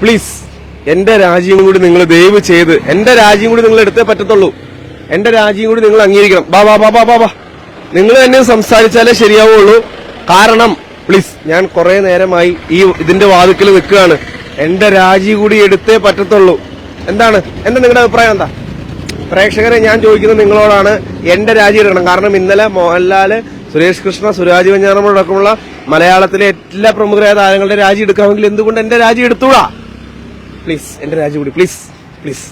Please എന്റെ രാജ്യം കൂടി നിങ്ങൾ ദയവ് ചെയ്ത് എന്റെ രാജ്യം കൂടി നിങ്ങൾ എടുത്തേ പറ്റത്തുള്ളൂ. എന്റെ രാജ്യം കൂടി നിങ്ങൾ അംഗീകരിക്കണം. ബാ ബാ ബാ ബാ ബാ നിങ്ങൾ തന്നെ സംസാരിച്ചാലേ ശരിയാവുള്ളൂ. കാരണം പ്ലീസ് ഞാൻ കുറെ നേരമായി ഈ ഇതിന്റെ വാതിക്കൽ നിൽക്കുകയാണ് എന്റെ രാജ്യം കൂടി എടുത്തേ പറ്റത്തുള്ളൂ. എന്താണ്? എന്താ നിങ്ങളുടെ അഭിപ്രായം എന്താ? പ്രേക്ഷകരെ ഞാൻ ചോദിക്കുന്നത് നിങ്ങളോടാണ്. എന്റെ രാജി എടുക്കണം. കാരണം ഇന്നലെ മോഹൻലാൽ സുരേഷ് കൃഷ്ണ സുരാജ് വഞ്ഞാറമ്മടക്കമുള്ള മലയാളത്തിലെ എല്ലാ പ്രമുഖരായ താരങ്ങളുടെ രാജി എടുക്കാമെങ്കിൽ എന്തുകൊണ്ട് എന്റെ രാജി എടുത്തൂടാ? പ്ലീസ് എന്റെ രാജു കൂടി. പ്ലീസ് പ്ലീസ്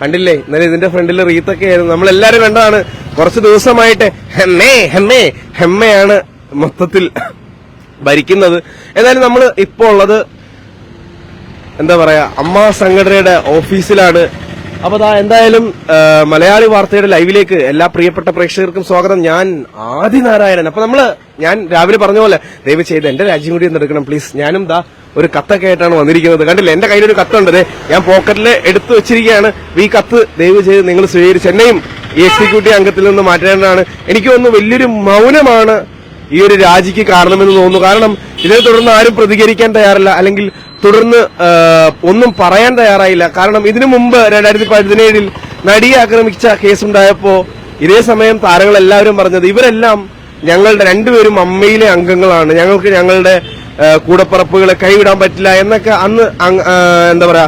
കണ്ടില്ലേ? ഇന്നലെ ഇതിന്റെ ഫ്രണ്ടിൽ റീത്തൊക്കെ ആയിരുന്നു. നമ്മളെല്ലാരും കണ്ടതാണ്. കുറച്ച് ദിവസമായിട്ട് ഹെമ്മേ ഹെമ്മേ ഹെമ്മയാണ് മൊത്തത്തിൽ ഭരിക്കുന്നത്. എന്നാലും നമ്മൾ ഇപ്പോൾ ഉള്ളത് എന്താ പറയാ അമ്മ സംഘടനയുടെ ഓഫീസിലാണ്. അപ്പൊ അതാ എന്തായാലും മലയാളി വാർത്തയുടെ ലൈവിലേക്ക് എല്ലാ പ്രിയപ്പെട്ട പ്രേക്ഷകർക്കും സ്വാഗതം. ഞാൻ ആദിനാരായണൻ അപ്പൊ നമ്മൾ ഞാൻ രാവിലെ പറഞ്ഞ പോലെ ദയവ് ചെയ്ത് എന്റെ രാജ്യം കൂടി ഒന്ന് എടുക്കണം പ്ലീസ്. ഞാനും ദാ ഒരു കത്തൊക്കെ ആയിട്ടാണ് വന്നിരിക്കുന്നത്. കണ്ടില്ലേ? എന്റെ കയ്യിലൊരു കത്തുണ്ട്. ഞാൻ പോക്കറ്റിൽ എടുത്തു വെച്ചിരിക്കുകയാണ്. ഈ കത്ത് ദയവ് ചെയ്ത് നിങ്ങൾ സ്വീകരിച്ച്. എന്നെയും ഈ എക്സിക്യൂട്ടീവ് അംഗത്തിൽ നിന്ന് മാറ്റേണ്ടതാണ്. എനിക്ക് തോന്നുന്നു വലിയൊരു മൗനമാണ് ഈ ഒരു രാജിക്ക് കാരണമെന്ന് തോന്നുന്നു. കാരണം ഇതിനെ തുടർന്ന് ആരും പ്രതികരിക്കാൻ തയ്യാറില്ല. അല്ലെങ്കിൽ തുടർന്ന് ഒന്നും പറയാൻ തയ്യാറായില്ല. കാരണം ഇതിനു മുമ്പ് രണ്ടായിരത്തി പതിനേഴിൽ നടിയെ ആക്രമിച്ച കേസുണ്ടായപ്പോ ഇതേ സമയം താരങ്ങളെല്ലാവരും പറഞ്ഞത് ഇവരെല്ലാം ഞങ്ങളുടെ രണ്ടുപേരും അമ്മയിലെ അംഗങ്ങളാണ്. ഞങ്ങൾക്ക് ഞങ്ങളുടെ കൂടപ്പറപ്പുകളെ കൈവിടാൻ പറ്റില്ല എന്നൊക്കെ അന്ന് എന്താ പറയാ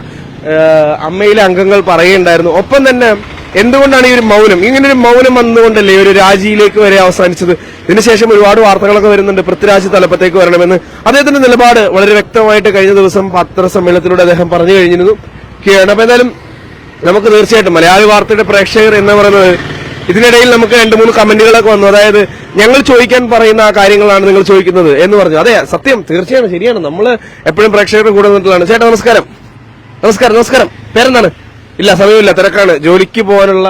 അമ്മയിലെ അംഗങ്ങൾ പറയുണ്ടായിരുന്നു ഒപ്പം തന്നെ എന്തുകൊണ്ടാണ് ഈ ഒരു മൗനം? ഇങ്ങനെ ഒരു മൗനം വന്നുകൊണ്ടല്ലേ ഒരു രാജിയിലേക്ക് വരെ അവസാനിച്ചത്? ഇതിനുശേഷം ഒരുപാട് വാർത്തകളൊക്കെ വരുന്നുണ്ട്. പൃഥ്വിരാജ് തലപ്പത്തേക്ക് വരണമെന്ന്. അദ്ദേഹത്തിന്റെ നിലപാട് വളരെ വ്യക്തമായിട്ട് കഴിഞ്ഞ ദിവസം പത്രസമ്മേളനത്തിലൂടെ അദ്ദേഹം പറഞ്ഞു കഴിഞ്ഞിരുന്നു. ഒക്കെയാണ്. അപ്പൊ എന്തായാലും നമുക്ക് തീർച്ചയായിട്ടും മലയാളി വാർത്തയുടെ പ്രേക്ഷകർ എന്ന് പറയുന്നത് ഇതിനിടയിൽ നമുക്ക് രണ്ട് മൂന്ന് കമന്റുകളൊക്കെ വന്നു. അതായത് ഞങ്ങൾ ചോദിക്കാൻ പറയുന്ന ആ കാര്യങ്ങളാണ് നിങ്ങൾ ചോദിക്കുന്നത് എന്ന് പറഞ്ഞു. അതെ സത്യം. തീർച്ചയായും ശരിയാണ്. നമ്മൾ എപ്പോഴും പ്രേക്ഷകരുടെ കൂടെ നിന്നിട്ടുള്ളതാണ്. ചേട്ടാ നമസ്കാരം. നമസ്കാരം നമസ്കാരം. പേരെന്താണ്? ഇല്ല സമയമില്ല. തിരക്കാണ്. ജോലിക്ക് പോകാനുള്ള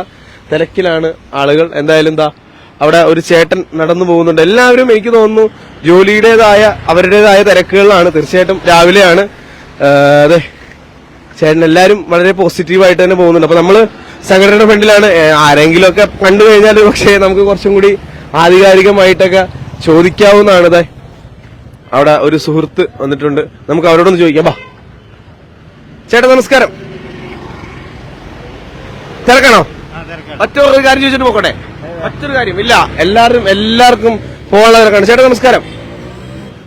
തിരക്കിലാണ് ആളുകൾ. എന്തായാലും എന്താ അവിടെ ഒരു ചേട്ടൻ നടന്നു പോകുന്നുണ്ട്. എല്ലാവരും എനിക്ക് തോന്നുന്നു ജോലിയുടേതായ അവരുടേതായ തിരക്കുകളിലാണ്. തീർച്ചയായിട്ടും രാവിലെയാണ്. അതെ. ചേട്ടൻ എല്ലാവരും വളരെ പോസിറ്റീവായിട്ട് തന്നെ പോകുന്നുണ്ട്. അപ്പൊ നമ്മൾ സംഘടനയുടെ ഫ്രണ്ടിലാണ്. ആരെങ്കിലും ഒക്കെ കണ്ടു കഴിഞ്ഞാൽ പക്ഷേ നമുക്ക് കുറച്ചും കൂടി ആധികാരികമായിട്ടൊക്കെ ചോദിക്കാവുന്നതാണ്. ഇതേ അവിടെ ഒരു സുഹൃത്ത് വന്നിട്ടുണ്ട്. നമുക്ക് അവരോടൊന്ന് ചോദിക്കാം. ബാ ചേട്ടാ നമസ്കാരം. തിരക്കണോ? മറ്റൊരു കാര്യം ചോദിച്ചിട്ട് പോകട്ടെ മറ്റൊരു കാര്യം. ഇല്ല എല്ലാവരും എല്ലാവർക്കും പോകാനുള്ള തിരക്കാണ് ചേട്ടാ നമസ്കാരം.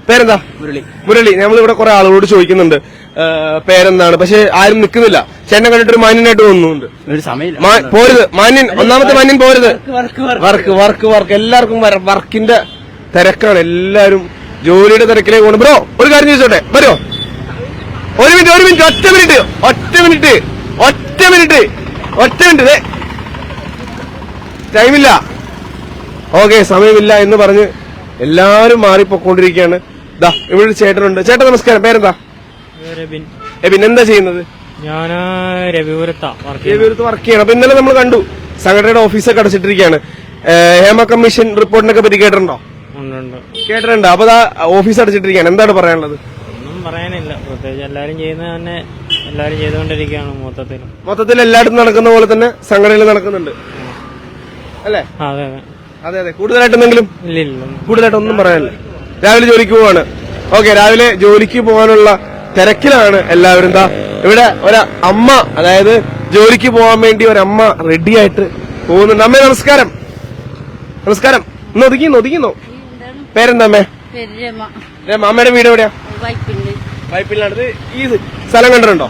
പേരെന്താ? മുരളി. മുരളി. നമ്മൾ ഇവിടെ കുറെ ആളുകളോട് ചോദിക്കുന്നുണ്ട്. പേരെന്താണ്? പക്ഷെ ആരും നിൽക്കുന്നില്ല. ചേട്ടനെ കണ്ടിട്ട് ഒരു മാന്യനായിട്ട് തോന്നുന്നുണ്ട്. ഒരു സമയമില്ല. മാ- പോരുത്. മാന്യൻ ഒന്നാമത്തെ മാന്യൻ പോരുത്. Work work work. എല്ലാവർക്കും വർക്കിന്റെ തിരക്കാണ്. എല്ലാരും ജോലിയുടെ തിരക്കിലേക്ക് പോകണം. ബ്രോ ഒരു കാര്യം ചോദിച്ചോട്ടെ? വരുമോ ഒരു മിനിറ്റ് ഒരു മിനിറ്റ് ഒറ്റ മിനിറ്റ് ഒറ്റ മിനിറ്റ് ഒറ്റ മിനിറ്റ്. ഒറ്റ ദേ. ടൈമില്ല ഓക്കെ സമയമില്ല എന്ന് പറഞ്ഞ് എല്ലാരും മാറിപ്പോയിക്കൊണ്ടിരിക്കുകയാണ്. ദാ ഇവിടെ ഒരു ചേട്ടനുണ്ട്. ചേട്ടൻ നമസ്കാരം. പേരെന്താ? എബിൻ എന്താ ചെയ്യുന്നത്? ഞാൻ രവിപുരത്താ വർക്ക് ചെയ്യണം. അപ്പൊ ഇന്നലെ നമ്മൾ കണ്ടു. സംഘടനയുടെ ഓഫീസൊക്കെ അടച്ചിട്ടിരിക്കുകയാണ്. ഹേമ കമ്മീഷൻ റിപ്പോർട്ടിനൊക്കെ പറ്റി കേട്ടിട്ടുണ്ടോ? കേട്ടിട്ടുണ്ട്? അപ്പൊ ഓഫീസ് അടച്ചിട്ടിരിക്കുകയാണ്. എന്താണ് പറയാനുള്ളത്? ഒന്നും പറയാനില്ല. പ്രത്യേകിച്ച് എല്ലാരും ചെയ്യുന്നത് തന്നെ എല്ലാരും ചെയ്തുകൊണ്ടിരിക്കുകയാണ് മൊത്തത്തിൽ. മൊത്തത്തിൽ എല്ലായിടത്തും നടക്കുന്ന പോലെ തന്നെ സംഘടനയിൽ നടക്കുന്നുണ്ട്. അല്ലേ? അതെ അതെ. അതെ അതെ. കൂടുതലായിട്ട് എന്തെങ്കിലും ഇല്ല ഇല്ല. കൂടുതലായിട്ട് ഒന്നും പറയാനില്ല. രാവിലെ ജോലിക്ക് പോവാണ്. ഓക്കെ രാവിലെ ജോലിക്ക് പോകാനുള്ള തിരക്കിലാണ് എല്ലാവരും. എന്താ ഇവിടെ ഒരു അമ്മ അതായത് ജോലിക്ക് പോകാൻ വേണ്ടി ഒരമ്മ റെഡി ആയിട്ട് പോകുന്നുണ്ട്. അമ്മേ നമസ്കാരം. നമസ്കാരം. ഇന്ന് ഒതുങ്ങിന്നോ? ഒതുങ്ങിന്നോ? പേരെന്താ അമ്മേ? രമ. അമ്മയുടെ വീട് എവിടെയാ? വൈപ്പിണ്ട് പൈപ്പിലാണ് ഈ സ്ഥലം കണ്ടിട്ടുണ്ടോ?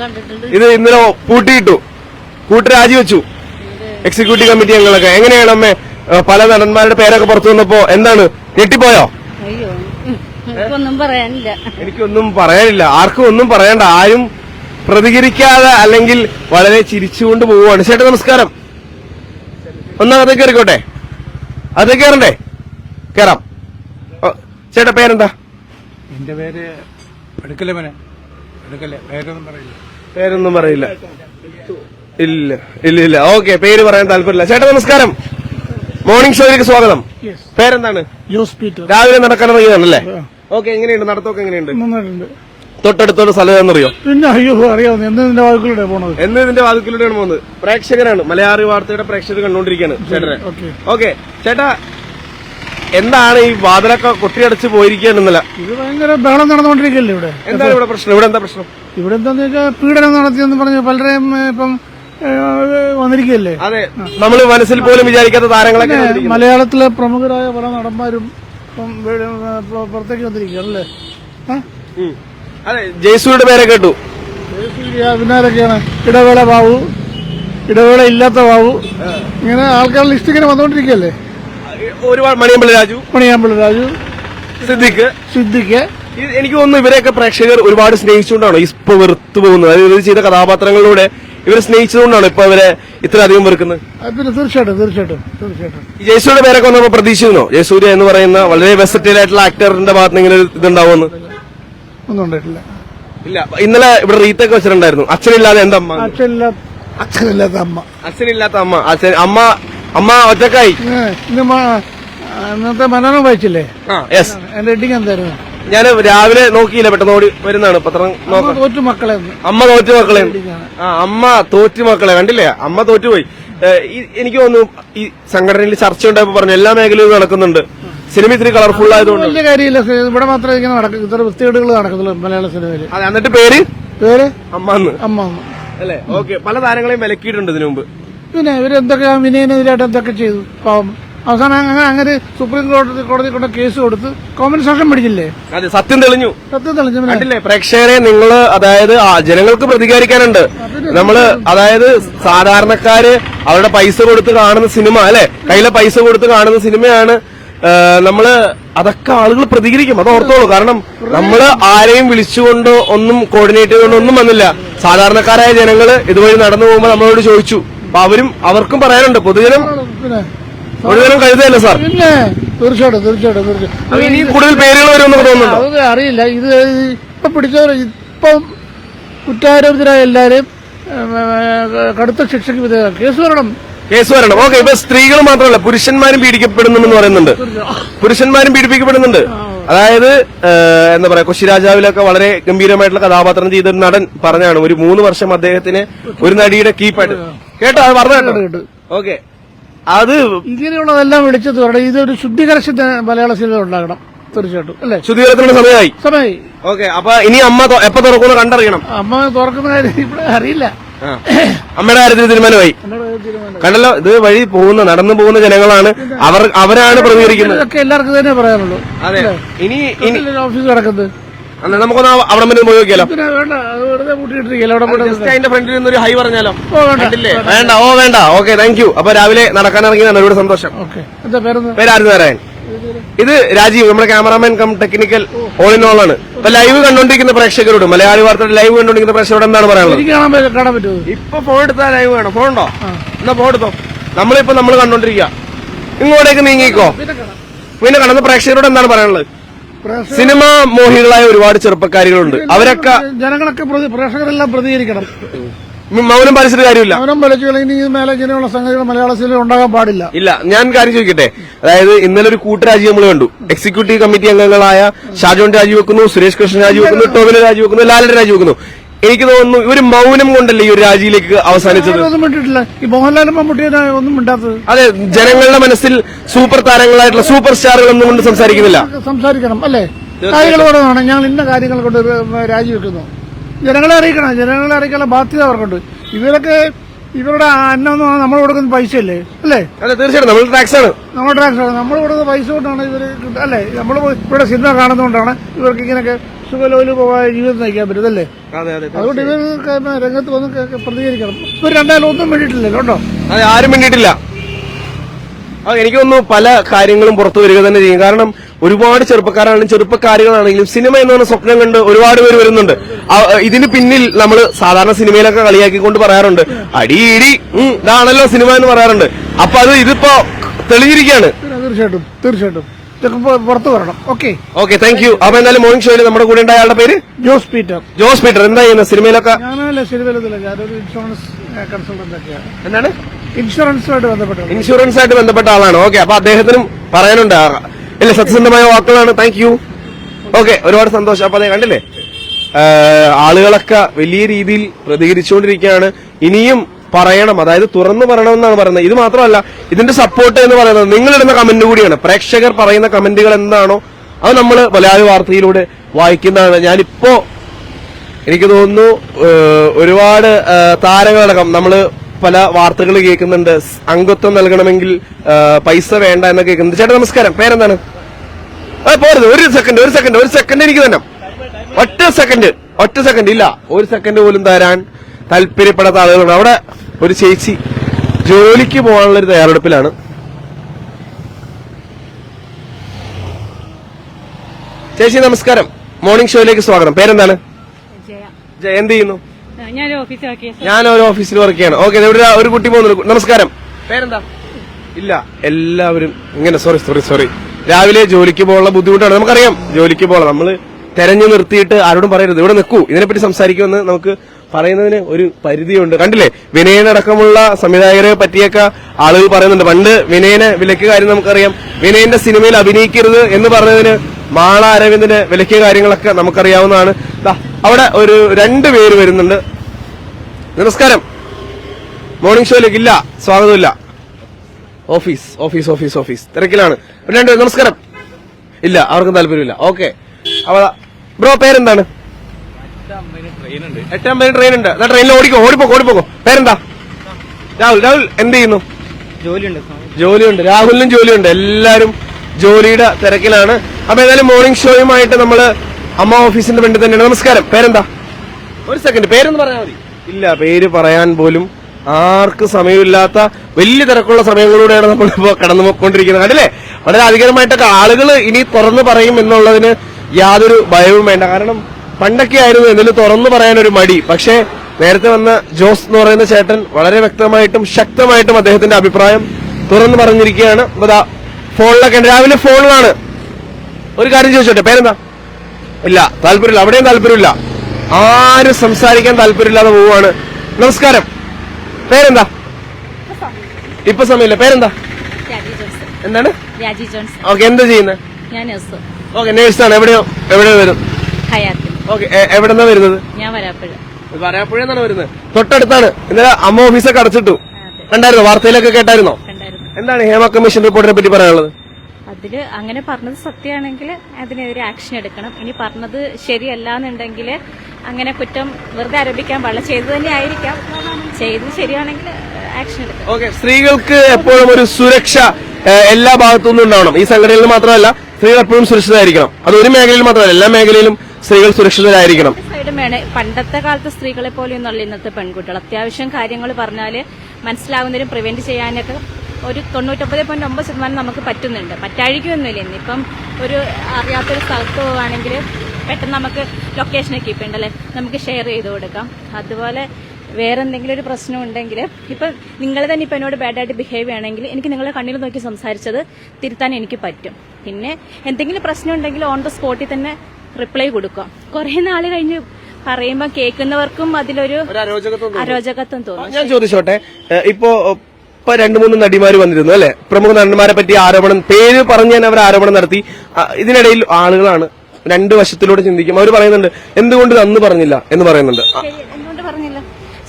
കണ്ടിട്ടുണ്ട്. ഇത് ഇന്നലെ പൂട്ടിയിട്ടു. കൂട്ട് രാജിവെച്ചു. എക്സിക്യൂട്ടീവ് കമ്മിറ്റി അംഗങ്ങളൊക്കെ. എങ്ങനെയാണ് അമ്മേ പല നടന്മാരുടെ പേരൊക്കെ പുറത്തു വന്നപ്പോ എന്താണ്? ഞെട്ടിപ്പോയോ? അയ്യോ എനിക്കൊന്നും പറയാനില്ല. എനിക്കൊന്നും പറയാനില്ല. ആർക്കും ഒന്നും പറയണ്ട. ആരും പ്രതികരിക്കാതെ അല്ലെങ്കിൽ വളരെ ചിരിച്ചുകൊണ്ട് പോവുകയാണ്. ചേട്ടാ നമസ്കാരം. ഒന്നാം അതേ കയറിക്കോട്ടെ? അതേ കയറണ്ടേ? കേറാം ഓ, ചേട്ടാ പേരെന്താ? എന്റെ പേര് എടുക്കല്ലേ മോനെ. എടുക്കല്ലേ പേരൊന്നും പറയില്ല. ഇല്ല ഇല്ല ഇല്ല. ഓക്കെ പേര് പറയാൻ താല്പര്യമില്ല. ചേട്ടാ നമസ്കാരം. മോർണിംഗ് ഷോയിലേക്ക് സ്വാഗതം. പേരെന്താണ്? ജോസ് പീറ്റർ രാവിലെ നടക്കാനിറങ്ങിയതാണല്ലേ ഓക്കെ എങ്ങനെയുണ്ട്? നടത്തമൊക്കെ എങ്ങനെയുണ്ട്? നന്നായിട്ടുണ്ട്. തൊട്ടടുത്തോട് സ്ഥലം ഏതെന്നറിയോ പിന്നെ അയ്യോ അറിയാവുന്ന എന്ന് നിന്റെ പോണത്. എന്ന് ഇതിന്റെ വാതിക്കലൂടെയാണ് പോകുന്നത്. പ്രേക്ഷകരാണ്. മലയാളി വാർത്തയുടെ പ്രേക്ഷകർ കണ്ടുകൊണ്ടിരിക്കുകയാണ്. ചേട്ടനെ. ഓക്കെ ഓക്കെ ചേട്ടാ എന്താണ് ഈ വാതിലൊക്കെ കൊട്ടിയടച്ച് പോയിരിക്കുകയാണ് ഇന്നലെ? ഇത് ഭയങ്കര ബഹളം നടന്നുകൊണ്ടിരിക്കല്ലേ ഇവിടെ? എന്താണ് ഇവിടെ പ്രശ്നം? ഇവിടെ എന്താ പ്രശ്നം? ഇവിടെ എന്താന്ന് വെച്ചാൽ പീഡനം നടത്തിയെന്ന് പറഞ്ഞു പലരെയും ഇപ്പം വന്നിരിക്കുകയല്ലേ? അതെ. നമ്മൾ മനസ്സിൽ പോലും വിചാരിക്കാത്ത താരങ്ങളൊക്കെ മലയാളത്തിലെ പ്രമുഖരായ പല നടന്മാരും ഇപ്പം പുറത്തേക്ക് വന്നിരിക്കുകയാണല്ലേ? അതെ ജയസൂരിയുടെ പേരെ കേട്ടു. പിന്നാരൊക്കെയാണ് ഇടവേള ബാബു ഇടവേള ഇല്ലാത്ത ബാബു. ഇങ്ങനെ ആൾക്കാരുടെ ലിസ്റ്റ് ഇങ്ങനെ വന്നുകൊണ്ടിരിക്കുകയല്ലേ? ഒരുപാട് മണിയമ്പള്ളി രാജു. മണിയാമ്പിള്ള രാജു. സിദ്ദിഖ്. സിദ്ദിഖ്. ഇത് എനിക്ക് തോന്നുന്നു ഇവരെയൊക്കെ പ്രേക്ഷകർ ഒരുപാട് സ്നേഹിച്ചുകൊണ്ടാണ് ഇപ്പൊ വെറുത്തു പോകുന്നത്? അതായത് ഇവർ ചെയ്ത കഥാപാത്രങ്ങളിലൂടെ ഇവരെ സ്നേഹിച്ചതുകൊണ്ടാണ് ഇപ്പൊ അവരെ ഇത്രയധികം വെറുക്കുന്നത്? അത് പിന്നെ തീർച്ചയായിട്ടും തീർച്ചയായിട്ടും തീർച്ചയായിട്ടും. ഈ ജയസൂരിയുടെ പേരൊക്കെ വന്നപ്പോ പ്രതീക്ഷിക്കുന്നു ജയസൂര്യ എന്ന് പറയുന്ന വളരെ വെസറ്റൈൽ ആയിട്ടുള്ള ആക്ടറിന്റെ ഭാഗത്ത് ഇങ്ങനെ ഒരു ഇതുണ്ടാവുമെന്ന്? ഒന്നും ഉണ്ടായിട്ടില്ല. ഇല്ല. ഇന്നലെ ഇവിടെ റീത്തൊക്കെ വെച്ചിട്ടുണ്ടായിരുന്നു. അച്ഛനില്ലാതെ എന്താ അമ്മ? അച്ഛനില്ല അച്ഛനില്ലാത്ത അമ്മ. അച്ഛനില്ലാത്ത അമ്മ. അച്ഛൻ അമ്മ അമ്മ ഒറ്റക്കായി ഇന്നത്തെ മനോരമ വായിച്ചില്ലേ? എന്റെ എഡിങ് എന്തായിരുന്നു? ഞാൻ രാവിലെ നോക്കിയില്ല പെട്ടെന്ന് ഓടി വരുന്നതാണ്. പത്രം തോറ്റു മക്കളെ അമ്മ തോറ്റു മക്കളെ. ആ അമ്മ തോറ്റു മക്കളെ. കണ്ടില്ലേ? അമ്മ തോറ്റുപോയി. എനിക്ക് തോന്നുന്നു ഈ സംഘടനയിൽ ചർച്ച ഉണ്ടായപ്പോ പറഞ്ഞു എല്ലാ മേഖലയിലും നടക്കുന്നുണ്ട്. സിനിമ ഇത്തിരി കളർഫുൾ ആയതുകൊണ്ട്. വലിയ കാര്യമില്ല ഇവിടെ മാത്രമേ ഇങ്ങനെ നടക്കും. ഇത്ര വൃത്തികേടുകൾ നടക്കത്തുള്ളൂ മലയാള സിനിമയിൽ അതെ എന്നിട്ട് പേര്? പേര്? അമ്മ അമ്മ. അല്ലേ? ഓക്കെ. പല താരങ്ങളെയും വിലക്കിയിട്ടുണ്ട് ഇതിനു മുമ്പ്. പിന്നെ ഇവരെന്തൊക്കെ വിനയനെതിരായിട്ട് എന്തൊക്കെ ചെയ്തു? പാവം. അവസാനം അങ്ങനെ അങ്ങനെ സുപ്രീം കോടതി കോടതി കൊണ്ട് കേസ് കൊടുത്ത് കോമ്പൻസേഷൻ മേടിച്ചില്ലേ അതെ സത്യം തെളിഞ്ഞു. സത്യം തെളിഞ്ഞു കണ്ടില്ലേ? പ്രേക്ഷകരെ നിങ്ങൾ അതായത് ജനങ്ങൾക്ക് പ്രതികരിക്കാനുണ്ട്. നമ്മൾ അതായത് സാധാരണക്കാര് അവരുടെ പൈസ കൊടുത്ത് കാണുന്ന സിനിമ അല്ലെ? കയ്യിലെ പൈസ കൊടുത്ത് കാണുന്ന സിനിമയാണ് നമ്മൾ അതൊക്കെ ആളുകൾ പ്രതികരിക്കും. അത് ഓർത്തോളൂ. കാരണം നമ്മൾ ആരെയും വിളിച്ചുകൊണ്ടോ ഒന്നും കോർഡിനേറ്റ് ചെയ്തുകൊണ്ടോ ഒന്നും വന്നില്ല. സാധാരണക്കാരായ ജനങ്ങൾ ഇതുവഴി നടന്നു പോകുമ്പോൾ നമ്മളോട് ചോദിച്ചു. അപ്പൊ അവരും അവർക്കും പറയാനുണ്ട്. പൊതുജനം പൊതുജനം കഴുതയല്ലേ സാർ. പിന്നെ തീർച്ചയായിട്ടും തീർച്ചയായിട്ടും തീർച്ചയായിട്ടും. ഇനി കൂടുതൽ പേരുകൾ വരുമെന്ന് തോന്നുന്നുണ്ടോ? അത് അറിയില്ല. ഇത് ഇപ്പൊ പിടിച്ചവർ ഇപ്പം കുറ്റാരോപിതരായ എല്ലാവരെയും കടുത്ത ശിക്ഷയ്ക്ക് വിധേയം കേസ് വരണം. കേസ് വരണം. ഓക്കെ ഇപ്പൊ സ്ത്രീകൾ മാത്രമല്ല പുരുഷന്മാരും പീഡിക്കപ്പെടുന്നുണ്ടെന്ന് പറയുന്നുണ്ട്. പുരുഷന്മാരും പീഡിപ്പിക്കപ്പെടുന്നുണ്ട്. അതായത് എന്താ പറയാ കൊച്ചി രാജാവിലൊക്കെ വളരെ ഗംഭീരമായിട്ടുള്ള കഥാപാത്രം ചെയ്ത ഒരു നടൻ പറഞ്ഞാണ്. ഒരു മൂന്ന് വർഷം അദ്ദേഹത്തിന് ഒരു നടിയുടെ കീപ്പായിട്ട്. കേട്ടോ അത് പറഞ്ഞു കേട്ടോ? ഓക്കെ. അത് ഇങ്ങനെയുള്ളതെല്ലാം വിളിച്ചത് തുടങ്ങി ഇതൊരു ശുദ്ധീകരിച്ച മലയാള സിനിമ ഉണ്ടാകണം തീർച്ചയായിട്ടും. അല്ലേ? ശുദ്ധീകരണത്തിന്റെ സമയമായി. സമയമായി. ഓക്കെ അപ്പൊ ഇനി അമ്മ എപ്പോ തുറക്കുമെന്ന് കണ്ടറിയണം. അമ്മ തുറക്കുന്ന കാര്യം ഇവിടെ അറിയില്ല. അമ്മയുടെ കാര്യത്തിൽ തീരുമാനമായി. കണ്ടല്ലോ ഇത് വഴി പോകുന്ന നടന്നു പോകുന്ന ജനങ്ങളാണ്. അവർ അവരാണ് പ്രതികരിക്കുന്നത്. ഇതൊക്കെ എല്ലാവർക്കും തന്നെ പറയാനുള്ളൂ. അതെ. ഇനി ഇനി ഓഫീസ് കിടക്കുന്നത് അന്ന് നമുക്കൊന്ന് അവിടെ വരെ പോയി നോക്കിയാലോ? അതിന്റെ ഫ്രണ്ടിൽ നിന്നൊരു ഹൈ പറഞ്ഞാലോ? ഓ വേണ്ട ഓ വേണ്ട. ഓക്കെ താങ്ക് യു അപ്പൊ രാവിലെ നടക്കാൻ ഇറങ്ങിയതാണ് ഒരുപാട് സന്തോഷം. പേരായിരുന്നു നാരായൺ. ഇത് രാജീവ് നമ്മുടെ cameraman cum technical all in all ആണ്. ഇപ്പൊ ലൈവ് കണ്ടോണ്ടിരിക്കുന്ന പ്രേക്ഷകരോട് മലയാളി വാർത്തയുടെ ലൈവ് കണ്ടോണ്ടിരിക്കുന്ന പ്രേക്ഷകരോട് എന്താണ് പറയാനുള്ളത്? ഇപ്പൊ ഫോൺ എടുത്താൽ ലൈവ് വേണം. ഫോൺ ഉണ്ടോ? എന്നാ ഫോൺ എടുത്തോ. നമ്മളിപ്പോ നമ്മൾ കണ്ടോണ്ടിരിക്കുക ഇങ്ങോട്ടേക്ക് നീങ്ങിക്കോ. പിന്നെ കടന്ന പ്രേക്ഷകരോട് എന്താണ് പറയാനുള്ളത്? സിനിമ മോഹികളായ ഒരുപാട് ചെറുപ്പക്കാരികളുണ്ട്. അവരൊക്കെ ജനങ്ങളൊക്കെ പ്രേക്ഷകരെല്ലാം പ്രതികരിക്കണം. മൗനം പാലിച്ചിട്ട് കാര്യമില്ല. മൗനം ഇനി ഈ മേലെ ഇങ്ങനെയുള്ള സംഗതികൾ മലയാള സിനിമ ഉണ്ടാകാൻ പാടില്ല. ഇല്ല ഞാൻ കാര്യം ചോദിക്കട്ടെ? അതായത് ഇന്നലെ ഒരു കൂട്ടരാജി നമ്മൾ കണ്ടു. എക്സിക്യൂട്ടീവ് കമ്മിറ്റി അംഗങ്ങളായ ഷാജോൺ രാജിവെക്കുന്നു സുരേഷ് കൃഷ്ണൻ രാജിവെക്കുന്നു ടോവിന് രാജിവെക്കുന്നു ലാലൻ രാജിവെക്കുന്നു. എനിക്ക് തോന്നുന്നു ഒരു മൗനം കൊണ്ടല്ലേ ഈ ഒരു രാജിയിലേക്ക് അവസാനിച്ചത്? ഒന്നും മിണ്ടിട്ടില്ല ഈ മോഹൻലാലും മമ്മൂട്ടിയെ ഒന്നും മിണ്ടാത്തത്. അതെ ജനങ്ങളുടെ മനസ്സിൽ സൂപ്പർ താരങ്ങളായിട്ടുള്ള സൂപ്പർ സ്റ്റാറുകൾ ഒന്നും കൊണ്ട് സംസാരിക്കുന്നില്ല. സംസാരിക്കണം അല്ലേ? കാര്യങ്ങളോട് ഞങ്ങൾ ഇന്ന കാര്യങ്ങൾ കൊണ്ട് രാജിവെക്കുന്നു. ജനങ്ങളെ അറിയിക്കണം. ജനങ്ങളെ അറിയിക്കാനുള്ള ബാധ്യത അവർക്കുണ്ട്. ഇവരൊക്കെ ഇവരുടെ അന്നം നമ്മൾ കൊടുക്കുന്ന പൈസ അല്ലേ? അല്ലേ തീർച്ചയായിട്ടും. നമ്മൾ ടാക്സ് ആണ്. നമ്മൾ ടാക്സ് നമ്മൾ കൊടുക്കുന്ന പൈസ കൊണ്ടാണ് ഇവർ അല്ലേ? നമ്മൾ ഇവിടെ സിനിമ കാണുന്നതുകൊണ്ടാണ് ഇവർക്ക് ഇങ്ങനെയൊക്കെ സുഖലോലുപമായ ജീവിതം നയിക്കാൻ പറ്റുന്നല്ലേ അല്ലേ? അതെ അതെ അതുകൊണ്ട് ഇവർ രംഗത്ത് വന്ന് പ്രതികരിക്കണം. ഇവർ രണ്ടായാലും ഒന്നും വേണ്ടിയിട്ടില്ല കേട്ടോ? ആരും വേണ്ടിയിട്ടില്ല എനിക്ക് തോന്നുന്നു പല കാര്യങ്ങളും പുറത്തു വരിക തന്നെ ചെയ്യും. കാരണം ഒരുപാട് ചെറുപ്പക്കാരാണെങ്കിലും ചെറുപ്പക്കാരികളാണെങ്കിലും സിനിമ എന്ന് പറഞ്ഞ സ്വപ്നം കണ്ട് ഒരുപാട് പേര് വരുന്നുണ്ട്. ഇതിന് പിന്നിൽ നമ്മൾ സാധാരണ സിനിമയിലൊക്കെ കളിയാക്കിക്കൊണ്ട് പറയാറുണ്ട്. അടി ഇടി ഇതാണല്ലോ സിനിമ എന്ന് പറയാറുണ്ട്. അപ്പൊ അത് ഇതിപ്പോ തെളിഞ്ഞിരിക്കുകയാണ്. തീർച്ചയായിട്ടും തീർച്ചയായിട്ടും. പുറത്തു വരണം. ഓക്കെ ഓക്കെ താങ്ക് യു അപ്പൊ എന്നാലും മോർണിംഗ് ഷോയിൽ നമ്മുടെ കൂടെ ഉണ്ടായ ആളുടെ പേര്? ജോസ് പീറ്റർ. ജോസ് പീറ്റർ. എന്താ ചെയ്യുന്നത് സിനിമയിലൊക്കെ? ഞാനല്ല ഞാനൊരു ഇൻഷുറൻസ് കൺസൾട്ടന്റ് ഒക്കെയാണ്. എന്താണ് ഇൻഷുറൻസുമായിട്ട് ബന്ധപ്പെട്ട ഇൻഷുറൻസ് ആയിട്ട് ബന്ധപ്പെട്ട ആളാണ്. ഓക്കെ അപ്പൊ അദ്ദേഹത്തിനും പറയാനുണ്ട്. ഇല്ല സത്യസന്ധമായ വാക്കുകളാണ്. താങ്ക് യു ഓക്കെ ഒരുപാട് സന്തോഷം. അപ്പൊ അതെ കണ്ടില്ലേ? ആളുകളൊക്കെ വലിയ രീതിയിൽ പ്രതികരിച്ചുകൊണ്ടിരിക്കുകയാണ്. ഇനിയും പറയണം. അതായത് തുറന്നു പറയണമെന്നാണ് പറയുന്നത്. ഇത് മാത്രമല്ല ഇതിന്റെ സപ്പോർട്ട് എന്ന് പറയുന്നത് നിങ്ങളിടുന്ന കമന്റ് കൂടിയാണ്. പ്രേക്ഷകർ പറയുന്ന കമന്റുകൾ എന്താണോ അത് നമ്മൾ മലയാളി വാർത്തയിലൂടെ വായിക്കുന്നതാണ്. ഞാനിപ്പോ എനിക്ക് തോന്നുന്നു ഒരുപാട് താരങ്ങളടക്കം നമ്മൾ പല വാർത്തകൾ കേൾക്കുന്നുണ്ട്. അംഗത്വം നൽകണമെങ്കിൽ പൈസ വേണ്ട എന്നൊക്കെ കേൾക്കുന്നുണ്ട്. ചേട്ടാ നമസ്കാരം. പേരെന്താണ്? പോരുത്. ഒരു സെക്കൻഡ് ഒരു സെക്കൻഡ് ഒരു സെക്കൻഡ് എനിക്ക് തന്നെ. ഒറ്റ സെക്കൻഡ് ഒറ്റ സെക്കൻഡ് ഇല്ല. ഒരു സെക്കൻഡ് പോലും തരാൻ താല്പര്യപ്പെടാത്ത ആളുകളുണ്ട്. അവിടെ ഒരു ചേച്ചി ജോലിക്ക് പോകാനുള്ള ഒരു തയ്യാറെടുപ്പിലാണ്. ചേച്ചി നമസ്കാരം. മോർണിംഗ് ഷോയിലേക്ക് സ്വാഗതം. പേരെന്താണ്? ജയ എന്ത് ചെയ്യുന്നു? ഞാൻ ഒരു ഓഫീസിൽ വർക്ക് ചെയ്യാണ്. ഓക്കെ ഇവിടെ ഒരു- ഒരു കുട്ടി പോകുന്നു നമസ്കാരം. പേരെന്താ? ഇല്ല എല്ലാവരും ഇങ്ങനെ സോറി സോറി സോറി രാവിലെ ജോലിക്ക് പോകാനുള്ള ബുദ്ധിമുട്ടാണ്. നമുക്കറിയാം ജോലിക്ക് പോകണം. നമ്മൾ തെരഞ്ഞു നിർത്തിയിട്ട് ആരോടും പറയരുത്. ഇവിടെ നിൽക്കൂ. ഇതിനെപ്പറ്റി സംസാരിക്കുമെന്ന് നമുക്ക് പറയുന്നതിന് ഒരു പരിധിയുണ്ട്. കണ്ടില്ലേ? വിനയനടക്കമുള്ള സംവിധായകരെ പറ്റിയൊക്കെ ആളുകൾ പറയുന്നുണ്ട്. പണ്ട് വിനയനെ വിലക്ക് കാര്യം നമുക്കറിയാം. വിനയന്റെ സിനിമയിൽ അഭിനയിക്കരുത് എന്ന് പറഞ്ഞതിന് മാള അരവിന്ദിന്റെ വിലക്കിയ കാര്യങ്ങളൊക്കെ നമുക്കറിയാവുന്നതാണ്. അവിടെ ഒരു രണ്ട് പേര് വരുന്നുണ്ട്. നമസ്കാരം. മോർണിംഗ് ഷോയിലേക്ക് ഇല്ല സ്വാഗതമില്ല. ഓഫീസ് ഓഫീസ് ഓഫീസ് ഓഫീസ് തിരക്കിലാണ്. രണ്ട് നമസ്കാരം. ഇല്ല അവർക്കും താല്പര്യമില്ല. ഓക്കെ ബ്രോ പേരെന്താണ്? എട്ടാം പേര് ട്രെയിൻ ഉണ്ട്. എന്നാ ട്രെയിനിൽ ഓടിക്കോ ഓടിപ്പോ ഓടിപ്പോക്കോ. പേരെന്താ? രാഹുൽ രാഹുൽ എന്ത് ചെയ്യുന്നു? ജോലിയുണ്ട് ജോലിയുണ്ട്. രാഹുലിനും ജോലിയുണ്ട്. എല്ലാരും ജോലിയുടെ തിരക്കിലാണ്. അപ്പൊ ഏതായാലും മോർണിംഗ് ഷോയുമായിട്ട് നമ്മൾ അമ്മ ഓഫീസിന്റെ ഫ്രണ്ടിൽ തന്നെയാണ്. നമസ്കാരം. പേരെന്താ? ഒരു സെക്കൻഡ് പേരൊന്ന് പറഞ്ഞാൽ മതി. ഇല്ല പേര് പറയാൻ പോലും ആർക്ക് സമയമില്ലാത്ത വലിയ തിരക്കുള്ള സമയങ്ങളിലൂടെയാണ് നമ്മളിപ്പോ കടന്നു പോയിക്കൊണ്ടിരിക്കുന്നത് കണ്ടില്ലേ? വളരെ അധികമായിട്ടൊക്കെ ആളുകൾ ഇനി തുറന്നു പറയും എന്നുള്ളതിന് യാതൊരു ഭയവും വേണ്ട. കാരണം പണ്ടൊക്കെ ആയിരുന്നു എന്തെങ്കിലും തുറന്നു പറയാൻ ഒരു മടി. പക്ഷേ നേരത്തെ വന്ന ജോസ് എന്ന് പറയുന്ന ചേട്ടൻ വളരെ വ്യക്തമായിട്ടും ശക്തമായിട്ടും അദ്ദേഹത്തിന്റെ അഭിപ്രായം തുറന്നു പറഞ്ഞിരിക്കുകയാണ്. ദാ ഫോണിലൊക്കെ. രാവിലെ ഫോണിലാണ്. ഒരു കാര്യം ചോദിച്ചോട്ടെ? പേരെന്താ? ഇല്ല താല്പര്യമില്ല. അവിടെയും താല്പര്യമില്ല. ആരും സംസാരിക്കാൻ താല്പര്യമില്ലാതെ പോവുകയാണ്. നമസ്കാരം. പേരെന്താ? ഇപ്പൊ സമയമില്ല? പേരെന്താ? എന്താണ്? രാജി ഓക്കെ എന്താ ചെയ്യുന്നത് ഞാൻ നഴ്സ്. ഓക്കെ നേഴ്സാണ്. എവിടെയോ എവിടെയോ വരും. ഹയാത്തിൽ. ഓക്കെ എവിടെന്നാ വരുന്നത്? ഞാൻ വരാപ്പുഴ. വരുന്നത്. തൊട്ടടുത്താണ്. ഇന്നലെ അമ്മ ഓഫീസൊക്കെ അടച്ചിട്ടു. കണ്ടായിരുന്നോ? വാർത്തയിലൊക്കെ കേട്ടായിരുന്നോ? എന്താണ് ഹേമ കമ്മീഷൻ റിപ്പോർട്ടിനെ പറ്റി പറയാനുള്ളത്? അതിൽ അങ്ങനെ പറഞ്ഞത് സത്യമാണെങ്കിൽ അതിനെതിരെ ആക്ഷൻ എടുക്കണം. ഇനി പറഞ്ഞത് ശരിയല്ല എന്നുണ്ടെങ്കിൽ അങ്ങനെ കുറ്റം വെറുതെ ആരോപിക്കാൻ പാടില്ല. ചെയ്തു തന്നെ ആയിരിക്കാം. ചെയ്തത് ശരിയാണെങ്കിൽ ആക്ഷൻ എടുക്കാം. ഓക്കെ സ്ത്രീകൾക്ക് എപ്പോഴും ഒരു സുരക്ഷ എല്ലാ ഭാഗത്തു നിന്നും ഉണ്ടാവണം. ഈ സംഘടനയിൽ മാത്രമല്ല സ്ത്രീകൾ എപ്പോഴും സുരക്ഷിതരായിരിക്കണം. അത് ഒരു മേഖലയിൽ മാത്രമല്ല എല്ലാ മേഖലയിലും സ്ത്രീകൾ സുരക്ഷിതരായിരിക്കണം. സൈഡും വേണേ പണ്ടത്തെ കാലത്ത് സ്ത്രീകളെ പോലെയൊന്നുള്ള ഇന്നത്തെ പെൺകുട്ടികൾ. അത്യാവശ്യം കാര്യങ്ങൾ പറഞ്ഞാൽ മനസ്സിലാവുന്നതിനും പ്രിവെന്റ് ചെയ്യാനൊക്കെ ഒരു തൊണ്ണൂറ്റൊമ്പത് പോയിന്റ് ഒമ്പത് ശതമാനം നമുക്ക് പറ്റുന്നുണ്ട്. പറ്റായിരിക്കുമൊന്നുമില്ല ഇന്നിപ്പം ഒരു അറിയാത്തൊരു സ്ഥലത്ത് പോവുകയാണെങ്കിൽ പെട്ടെന്ന് നമുക്ക് ലൊക്കേഷനൊക്കെ ഇപ്പം ഉണ്ടല്ലേ? നമുക്ക് ഷെയർ ചെയ്ത് കൊടുക്കാം. അതുപോലെ വേറെ എന്തെങ്കിലും ഒരു പ്രശ്നം ഉണ്ടെങ്കിൽ ഇപ്പം നിങ്ങൾ തന്നെ ഇപ്പം എന്നോട് ബാഡായിട്ട് ബിഹേവ് ചെയ്യണമെങ്കിൽ എനിക്ക് നിങ്ങളെ കണ്ണിൽ നോക്കി സംസാരിച്ചത് തിരുത്താൻ എനിക്ക് പറ്റും. പിന്നെ എന്തെങ്കിലും പ്രശ്നം ഉണ്ടെങ്കിൽ ഓൺ ദ സ്പോട്ടിൽ തന്നെ റിപ്ലൈ കൊടുക്കാം. കുറേ നാൾ കഴിഞ്ഞ് പറയുമ്പോൾ കേൾക്കുന്നവർക്കും അതിലൊരു അരോചകത്വം തോന്നും. ഞാൻ ചോദിച്ചോട്ടെ ഇപ്പോ ഇപ്പൊ രണ്ടു മൂന്ന് നടിമാർ വന്നിരുന്നു അല്ലെ? പ്രമുഖ നടന്മാരെ പറ്റി ആരോപണം പേര് പറഞ്ഞ് തന്നെ അവർ ആരോപണം നടത്തി. ഇതിനിടയിൽ ആളുകളാണ് രണ്ട് വശത്തിലൂടെ ചിന്തിക്കും. അവർ പറയുന്നുണ്ട് എന്തുകൊണ്ട് അന്ന് പറഞ്ഞില്ല എന്ന് പറയുന്നുണ്ട് ആ, ശരി, എന്തുകൊണ്ട് പറഞ്ഞില്ല